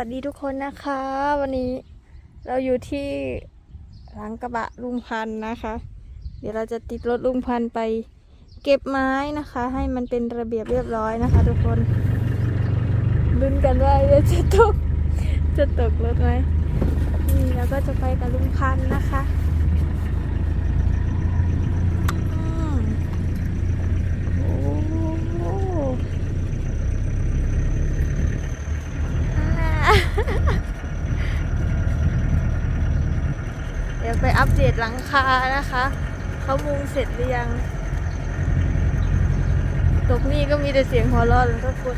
วัสดีทุกคนนะคะ วันนี้เราอยู่ที่หลังกระบะลุงพันนะคะ เดี๋ยวเราจะติดรถลุงพันไปเก็บไม้นะคะ ให้มันเป็นระเบียบเรียบร้อยนะคะ ทุกคนลุ้นกันว่าจะตกจะตกรถไหมนี่แล้วก็จะไปกับลุงพันนะคะอืมโอ้โห เดี๋ยวไปอัปเดตหลัง คานะคะเขามุงเสร็จหรือยัง ตกนี่ก็มีแต่เสียงหัวเราะแล้วทุกคน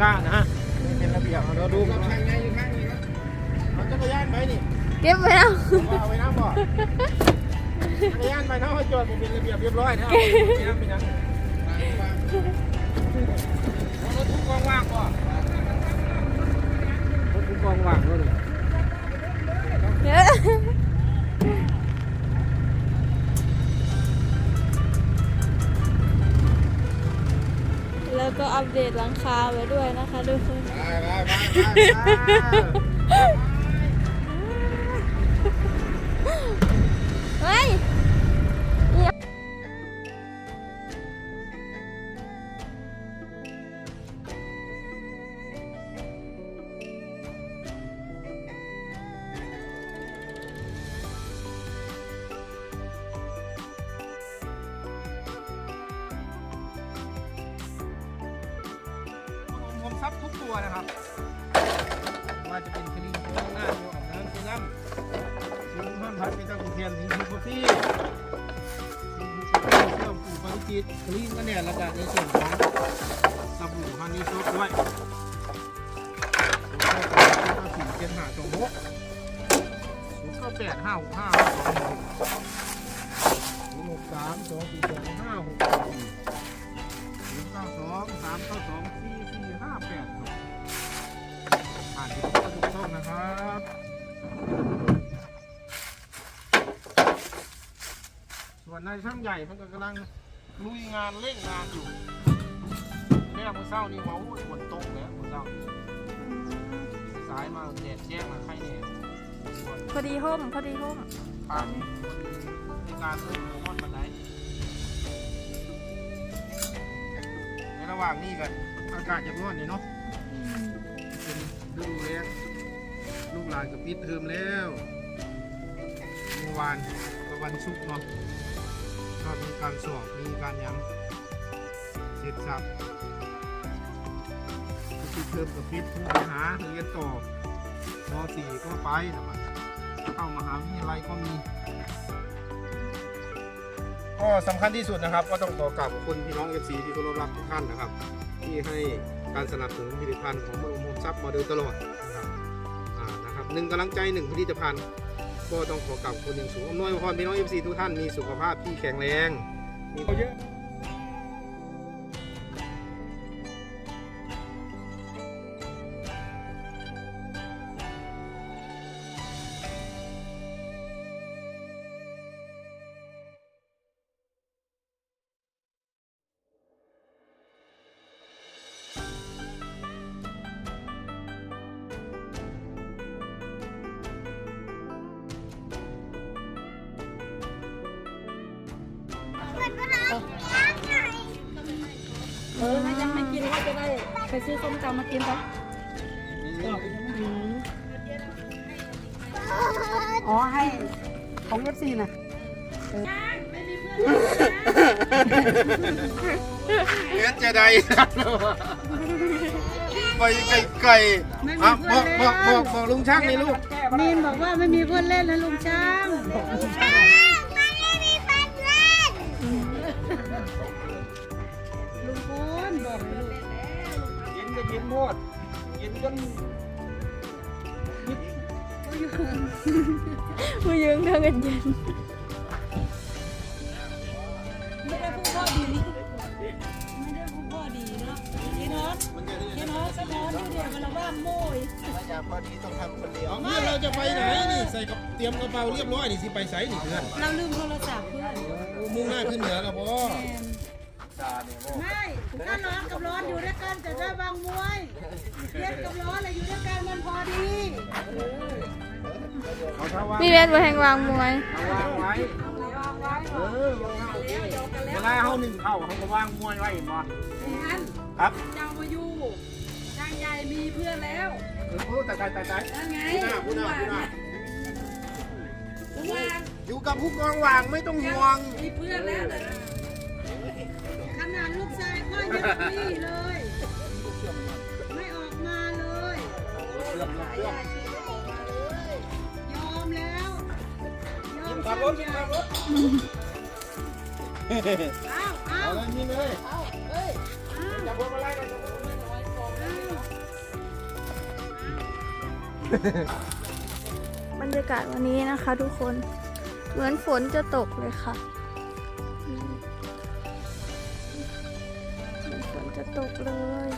กล้านะเป็นระเบียบเราดูครับไงอยู่ข้างนี้ครับมันจักรยานไปนี่เก็บไว้แล้วเอาไว้น้ำบ่จักรยานไปเนาะจอดเป็นระเบียบเรียบร้อยนะเอาไปน้ำไปยังรถทุกกองว่างบ่รถทุกกองว่างเลย ก็อัปเดตหลังคาไว้ด้วยนะคะทุกคน ผมซับทุกตัวนะครับว่าจะเป็นครีมที่ล้างหน้าอยู่อาบน้ำเซรั่มสีห้ามพัดเป็นตะกุเทียนสีชูโคฟี่เชื่อมปูปาริจิตคลีนกันเนี่ยระดับในส่วนของสบู่ฮันนี่ซอฟด้วยสี่เจ็ดห้าสองหกศูนย์เก้าแปดห้าหกห้าสองหกศูนย์หกสามสองสี่สองห้าหกสี่ศูนย์เก้าสองสามเก้าสอง ผ่านทุกช่องนะครับส่วนนายช่างใหญ่มันก็กำลังลุยงานเร่งงานอยู่แม่มือเศร้านี่ว่าโอ้ยฝนตกแล้วมือเศร้าสายมาแดดแจ้งมาใครเนี่ยวพอดีห่มพอดีห่มผ่านในการเริ่มมอดบันไดในระหว่างนี้กันอากาศจะร้อนนี่เนาะ เป็นฤดูแล้งลูกหลานกับปิดเทอมแล้วเมื่อวานกับวันศุกร์เนาะก็มีการสอบมีการยังเสร็จสับปิดเทอมกับปิดผู้หาเรียนต่อม .4 ก็ไปนะครับเข้ามหาวิทยาลัยก็มีก็สำคัญที่สุดนะครับ ก็ต้องขอกราบขอบคุณพี่น้อง FC ที่เคารพรักทุกท่านนะครับ ที่ให้ การสนับสนุนผลิตภัณฑ์ของมรมโฮมซับมาโดยตลอดนะครับหนึ่งกำลังใจหนึ่งผลิตภัณฑ์ ก็ต้องขอกราบขอบคุณอย่างสูงอำนวยพรพี่น้องเอฟซีทุกท่านมีสุขภาพที่แข็งแรงมีเยอะ ไปซื้อส้มตำมากินปะอ๋อให้ของเอฟซีนะเนื้อจะได้ไปไก่ไก่บอกบอกบอกลุงช่างเลยลูกมินบอกว่าไม่มีเพื่อนเล่นแล้วลุงช่าง ยินก็ยินหมดยินจนผู้ยืงเท่ากันเย็นไม่ได้พูดพ่อดีไม่ได้พูดพ่อดีเนาะเจ๊น้องมันจะเจ๊น้องสะท้อนดูเดี๋ยวมันละว่าโม่ยเอาเมื่อเราจะไปไหนนี่ใส่กับเตรียมกระเป๋าเรียบร้อยนี่สิไปไสนี่เพื่อนเราลืมโทรศัพท์เพื่อนมุ่งหน้าขึ้นเหนือแล้วพ่อ ไม่ถ้าร้อนกับร้อนอยู่ด้วยกันแต่ถ้าบางมวยเย็นกับร้อนอะไรอยู่ด้วยกันมันพอดีเอาเท้าว่าพี่เบนมาแห่งวางมวยเอาวางไว้เออวางเอาเวลาเขาหนึ่งเข้าเขาก็วางมวยไว้บ่งั้นครับเจ้ามาอยู่ช่างใหญ่มีเพื่อนแล้วเออโอ้ตายตายตายตายนั่นไงพูดหน้าพูดหน้าพูดหน้าลุงวางอยู่กับผู้กองวางไม่ต้องห่วงมีเพื่อนแล้วแต่ขนาดลูกชา ยังนี่เลย ไม่ออกมาเลย เรื่องเรื่องยอมแล้วยอมขับรถขับรถอ้าวอ้าเอาวเลยนี่เลยอ้าวเอ้ยอ้าวจับพวงมาลัยกันบรรยากาศวันนี้นะคะ ทุกคนเหมือนฝนจะตกเลยค่ะ ตกเลย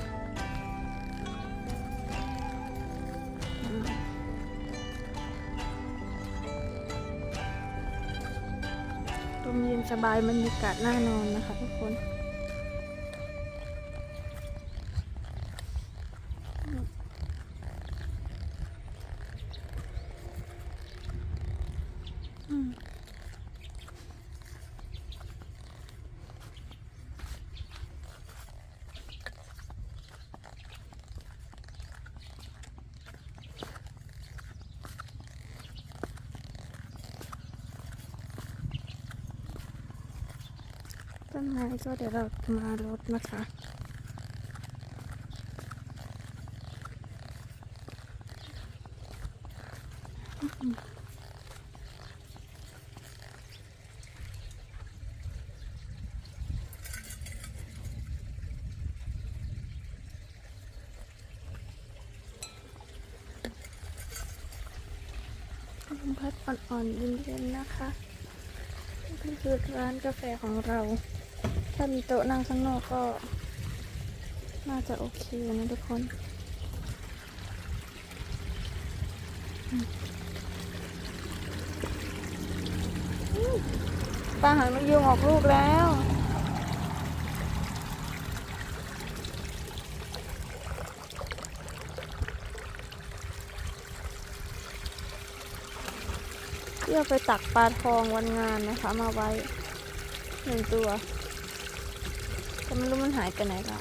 ลมเย็นสบายบรรยากาศน่านอนนะคะทุกคน ต้นไม้ก็เดี๋ยวเรามาลดนะคะ ลมพัดอ่อนๆเย็นๆนะคะนี่คือร้านกาแฟของเรา ถ้ามีโต๊ะนั่งข้างนอกก็ น่าจะโอเคนะทุกคนปลาหางนกยูงออกลูกแล้วเพื่อไปตักปลาทองวันงานนะคะ มาไว้หนึ่งตัว ไม่รู้มันหายไปไหนละ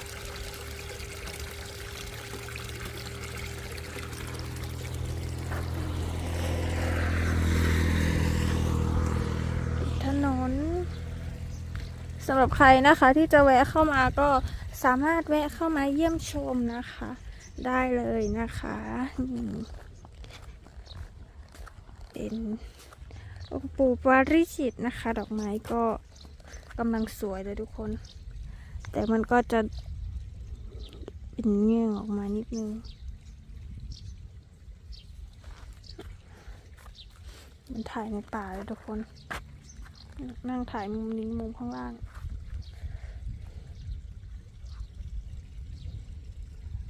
ถนนสำหรับใครนะคะที่จะแวะเข้ามาก็สามารถแวะเข้ามาเยี่ยมชมนะคะ ได้เลยนะคะเป็นองค์ปู่ปาริจิตนะคะ ดอกไม้ก็กำลังสวยเลยทุกคน แต่มันก็จะเป็นเงี้ยงออกมานิดนึง มันถ่ายในป่าเลยทุกคน นั่งถ่ายมุมนี้มุมข้างล่าง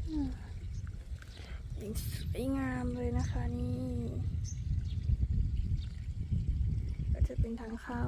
อืมยังสวยงามเลยนะคะนี่ ก็จะเป็นทางเข้า